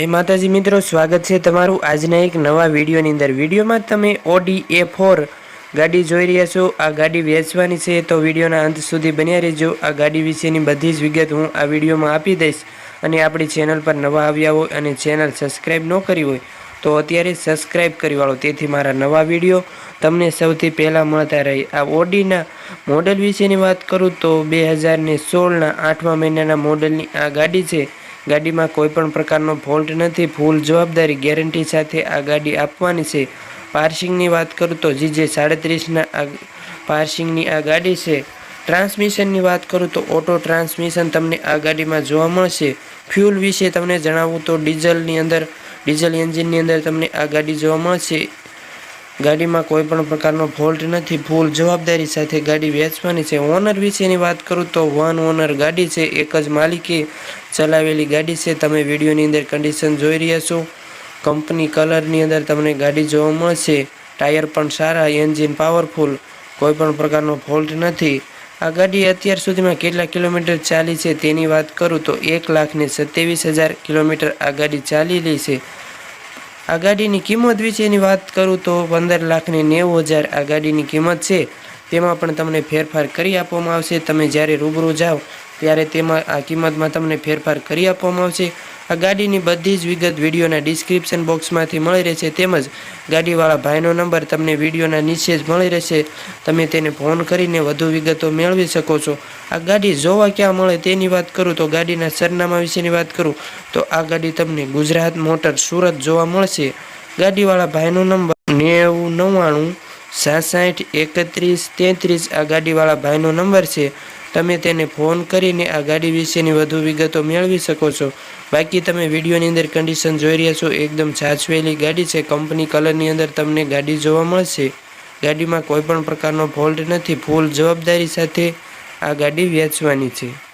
જય માતાજી મિત્રો, સ્વાગત છે તમારું આજના એક નવા વિડીયોની અંદર. વિડીયોમાં તમે ઓડી એ ફોર ગાડી જોઈ રહ્યા છો. આ ગાડી વેચવાની છે, તો વિડીયોના અંત સુધી બન્યા રહેજો. આ ગાડી વિશેની બધી જ વિગત હું આ વિડીયોમાં આપી દઈશ. અને આપણી ચેનલ પર નવા આવ્યા હોય અને ચેનલ સબસ્ક્રાઈબ ન કરી હોય, તો અત્યારે સબસ્ક્રાઈબ કરી વાળો. તેથી મારા નવા વીડિયો તમને સૌથી પહેલાં મળતા રહે. આ ઓડીના મોડલ વિશેની વાત કરું તો બે હજારને સોળના આઠમા મહિનાના મોડલની આ ગાડી છે. ગાડીમાં કોઈ પણ પ્રકારનો ફોલ્ટ નથી. ફૂલ જવાબદારી ગેરંટી સાથે આ ગાડી આપવાની છે. પાર્સિંગની વાત કરું તો જીજે સાડત્રીસના આ પાર્સિંગની આ ગાડી છે. ટ્રાન્સમિશનની વાત કરું તો ઓટો ટ્રાન્સમિશન તમને આ ગાડીમાં જોવા મળશે. ફ્યુલ વિશે તમને જણાવું તો ડીઝલની અંદર ડીઝલ એન્જિનની અંદર તમને આ ગાડી જોવા મળશે. ગાડીમાં કોઈ પણ પ્રકારનો ફોલ્ટ નથી. ફૂલ જવાબદારી સાથે ગાડી વેચવાની છે. ઓનર વિશેની વાત કરું તો વન ઓનર ગાડી છે. એક જ માલિકે ચલાવેલી ગાડી છે. તમે વિડીયોની અંદર કન્ડિશન જોઈ રહ્યા છો. કંપની કલરની અંદર તમને ગાડી જોવા મળશે. ટાયર પણ સારા એન્જિન પાવરફુલ કોઈ પણ પ્રકારનો ફોલ્ટ નથી. આ ગાડી અત્યાર સુધીમાં કેટલા કિલોમીટર ચાલી છે તેની વાત કરું તો એક લાખને સત્યાવીસ હજાર કિલોમીટર આ ગાડી ચાલેલી છે. આ ગાડીની કિંમત વિશેની વાત કરું તો પંદર લાખની નેવું હજાર આ ગાડીની કિંમત છે. તેમાં પણ તમને ફેરફાર કરી આપવામાં આવશે. તમે જ્યારે રૂબરૂ જાઓ, ત્યારે તેમાં આ કિંમતમાં તમને ફેરફાર કરી આપવામાં આવશે. આ ગાડીની બધી જ વિગત વિડીયોના ડિસ્ક્રિપ્શન બોક્સમાંથી મળી રહેશે. તેમજ ગાડીવાળા ભાઈનો નંબર તમને વિડીયોના નીચે જ મળી રહેશે. તમે તેને ફોન કરીને વધુ વિગતો મેળવી શકો છો. આ ગાડી જોવા ક્યાં મળે તેની વાત કરું તો ગાડીના સરનામા વિશેની વાત કરું તો આ ગાડી તમને ગુજરાત મોટર સુરત જોવા મળશે. ગાડીવાળા ભાઈનો નંબર નેવું નવ્વાણું સાસઠ એકત્રીસ તેત્રીસ આ ગાડીવાળા ભાઈનો નંબર છે. તમે તેને ફોન કરીને આ ગાડી વિશેની વધુ વિગતો મેળવી શકો છો. બાકી તમે વિડીયોની અંદર કન્ડિશન જોઈ રહ્યા છો, એકદમ સાચવેલી ગાડી છે. કંપની કલરની અંદર તમને ગાડી જોવા મળશે. ગાડીમાં કોઈપણ પ્રકારનો ફોલ્ટ નથી. ફૂલ જવાબદારી સાથે આ ગાડી વેચવાની છે.